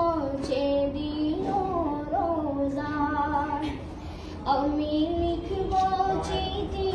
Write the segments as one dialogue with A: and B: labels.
A: পৌঁছে দিল রোজা আমি লিখব চিঠি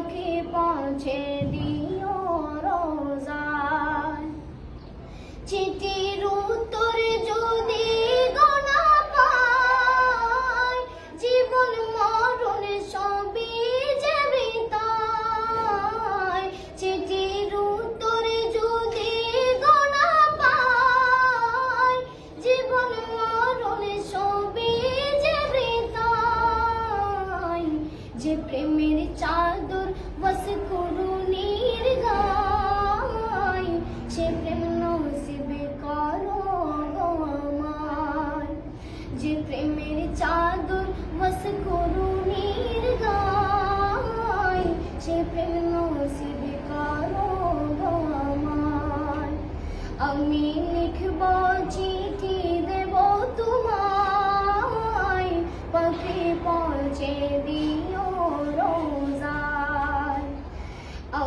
A: পাখি পৌঁছে দিও রোজায়। চিঠির উত্তরে যদি গোনা পাই জীবন মরণ সবই তাই চিঠির উত্তরে যদি গোনা পাই জীবন মরণ সবই তাই যে প্রেমের চাদর বস করুণীর গায় সে প্রেম নসিবে করো আমার যে প্রেমের চাদর বস করুণীর